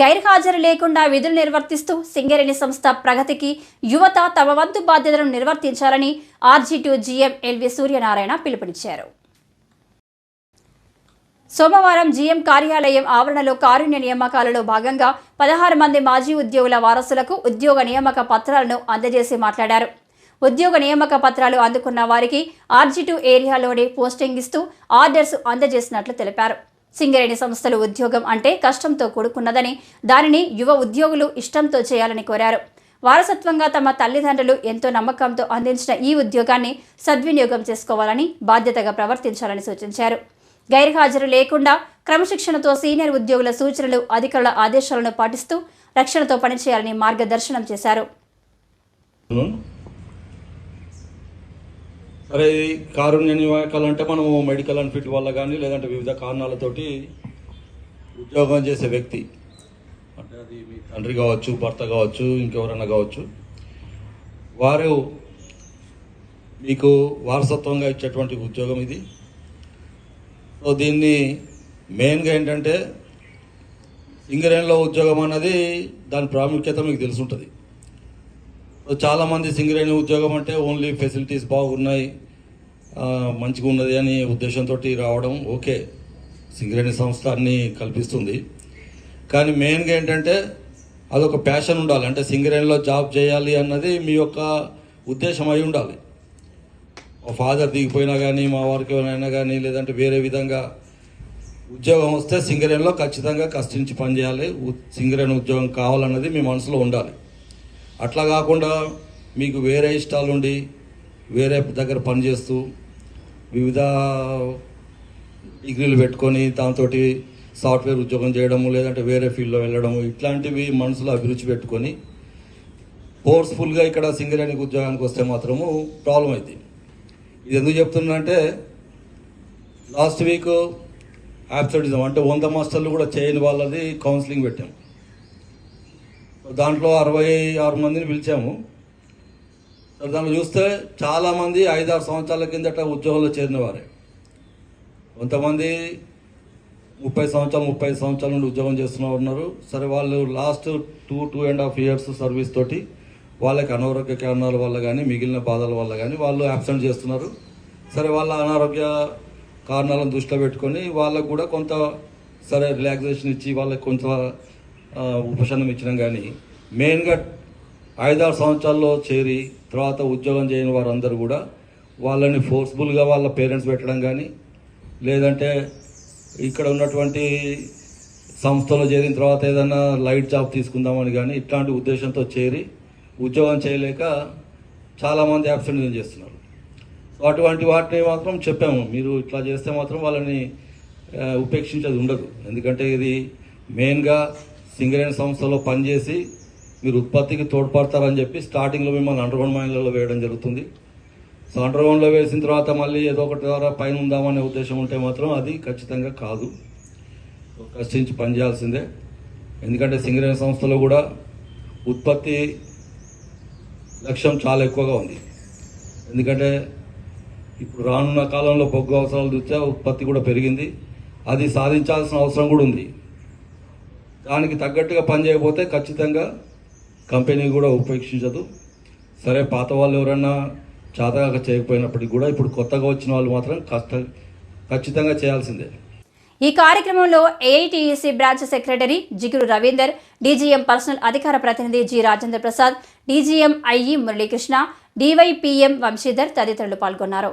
గైర్హాజరు లేకుండా విధులు నిర్వర్తిస్తూ సింగరేణి సంస్థ ప్రగతికి యువత తమ వంతు బాధ్యతలను నిర్వర్తించాలని RG two GM L V Suryanarayana పిలుపునిచ్చారు. సోమవారం జీఎం కార్యాలయం ఆవరణలో కారుణ్య నియామకాలలో భాగంగా పదహారు మంది మాజీ ఉద్యోగుల వారసులకు ఉద్యోగ నియామక పత్రాలను అందజేసి మాట్లాడారు. ఉద్యోగ నియామక పత్రాలు అందుకున్న వారికి ఆర్జీ ఏరియాలోనే పోస్టింగ్ ఇస్తూ ఆర్డర్స్ అందజేసినట్లు తెలిపారు. సింగరేణి సంస్థలు ఉద్యోగం అంటే కష్టంతో కూడుకున్నదని దానిని యువ ఉద్యోగులు ఇష్టంతో చేయాలని కోరారు. వారసత్వంగా తమ తల్లిదండ్రులు ఎంతో నమ్మకంతో అందించిన ఈ ఉద్యోగాన్ని సద్వినియోగం చేసుకోవాలని బాధ్యతగా ప్రవర్తించాలని సూచించారు. గైర్హాజరు లేకుండా క్రమశిక్షణతో సీనియర్ ఉద్యోగుల సూచనలు అధికారుల ఆదేశాలను పాటిస్తూ రక్షణతో పనిచేయాలని మార్గదర్శనం చేశారు. అరే ఈ కారుణ్య నియామకాలు అంటే మనము మెడికల్ అన్ఫిట్ వల్ల కానీ లేదంటే వివిధ కారణాలతోటి ఉద్యోగం చేసే వ్యక్తి. అంటే అది మీ తండ్రి కావచ్చు భర్త కావచ్చు ఇంకెవరన్నా కావచ్చు. వారు మీకు వారసత్వంగా ఇచ్చేటువంటి ఉద్యోగం ఇది. సో దీన్ని మెయిన్గా ఏంటంటే సింగరేణిలో ఉద్యోగం అన్నది దాని ప్రాముఖ్యత మీకు తెలుసుంటుంది. చాలామంది సింగరేణి ఉద్యోగం అంటే ఓన్లీ ఫెసిలిటీస్ బాగున్నాయి మంచిగా ఉన్నది అని ఉద్దేశంతో రావడం ఓకే. సింగరేణి సంస్థ అన్ని కల్పిస్తుంది. కానీ మెయిన్గా ఏంటంటే అదొక ప్యాషన్ ఉండాలి. అంటే సింగరేణిలో జాబ్ చేయాలి అన్నది మీ యొక్క ఉద్దేశం అయి ఉండాలి. ఫాదర్ దిగిపోయినా కానీ మా వారికి అయినా కానీ లేదంటే వేరే విధంగా ఉద్యోగం వస్తే సింగరేణిలో ఖచ్చితంగా కష్టించి పనిచేయాలి. సింగరేణి ఉద్యోగం కావాలన్నది మీ మనసులో ఉండాలి. అట్లా కాకుండా మీకు వేరే ఇష్టాలుండి వేరే దగ్గర పనిచేస్తూ వివిధ డిగ్రీలు పెట్టుకొని దాంతో సాఫ్ట్వేర్ ఉద్యోగం చేయడము లేదంటే వేరే ఫీల్డ్లో వెళ్ళడము ఇట్లాంటివి మనసులో అభిరుచి పెట్టుకొని ఫోర్స్ఫుల్గా ఇక్కడ సింగరేణికి ఉద్యోగానికి వస్తే మాత్రము ప్రాబ్లం అవుతుంది ఇది ఎందుకు చెప్తున్నానంటే లాస్ట్ వీక్ యాబ్సెంటిజం అంటే వంద మాస్టర్లు కూడా చేయని వాళ్ళది కౌన్సిలింగ్ పెట్టాం. దాంట్లో అరవై ఆరు మందిని పిలిచాము. దాంట్లో చూస్తే చాలామంది ఐదారు సంవత్సరాల కిందట ఉద్యోగంలో చేరినవారే. కొంతమంది ముప్పై సంవత్సరాలు ముప్పై సంవత్సరాల నుండి ఉద్యోగం చేస్తున్న ఉన్నారు. సరే వాళ్ళు last two two and half years service తోటి వాళ్ళకి అనారోగ్య కారణాల వల్ల కానీ మిగిలిన బాధల వల్ల కానీ వాళ్ళు అబ్సెంట్ చేస్తున్నారు. సరే వాళ్ళ అనారోగ్య కారణాలను దృష్టిలో పెట్టుకొని వాళ్ళకు కూడా కొంత సరే రిలాక్సేషన్ ఇచ్చి వాళ్ళకి కొంత ఉపశమనం ఇచ్చినాం కానీ మెయిన్గా ఐదారు సంవత్సరాల్లో చేరి తర్వాత ఉద్యోగం చేయని వారందరూ కూడా వాళ్ళని ఫోర్స్ఫుల్గా వాళ్ళ పేరెంట్స్ పెట్టడం కానీ లేదంటే ఇక్కడ ఉన్నటువంటి సంస్థలో చేరిన తర్వాత ఏదైనా లైట్ జాబ్ తీసుకుందామని కానీ ఇట్లాంటి ఉద్దేశంతో చేరి ఉద్యోగం చేయలేక చాలామంది అబ్సెంట్ చేస్తున్నారు. సో అటువంటి వాటిని మాత్రం చెప్పాము. మీరు ఇట్లా చేస్తే మాత్రం వాళ్ళని ఉపేక్షించేది ఉండదు. ఎందుకంటే ఇది మెయిన్గా సింగరేణి సంస్థలో పనిచేసి మీరు ఉత్పత్తికి తోడ్పడతారని చెప్పి స్టార్టింగ్లో మిమ్మల్ని అండర్గ్రౌండ్ మైన్లలో వేయడం జరుగుతుంది. సో అండర్గ్రౌండ్లో వేసిన తర్వాత మళ్ళీ ఏదో ఒకటి ద్వారా పైన ఉందామనే ఉద్దేశం ఉంటే మాత్రం అది ఖచ్చితంగా కాదు. కష్టించి పనిచేయాల్సిందే ఎందుకంటే సింగరేణి సంస్థలో కూడా ఉత్పత్తి లక్ష్యం చాలా ఎక్కువగా ఉంది. ఎందుకంటే ఇప్పుడు రానున్న కాలంలో బొగ్గు అవసరాలు చూస్తే ఉత్పత్తి కూడా పెరిగింది. అది సాధించాల్సిన అవసరం కూడా ఉంది. దానికి తగ్గట్టుగా పనిచేయకపోతే ఖచ్చితంగా కంపెనీ కూడా ఉపేక్షించదు. సరే పాత వాళ్ళు ఎవరన్నా చాతగాక చేయకపోయినప్పటికీ కూడా ఇప్పుడు కొత్తగా వచ్చిన వాళ్ళు మాత్రం కష్ట ఖచ్చితంగా చేయాల్సిందే. ఈ కార్యక్రమంలో ఏఐటీఈసీ బ్రాంచ్ సెక్రటరీ జిగురు రవీందర్ డీజీఎం పర్సనల్ అధికార ప్రతినిధి G Rajendra Prasad DGM IE e Muralikrishna DYPM Vamshidhar తదితరులు పాల్గొన్నారు.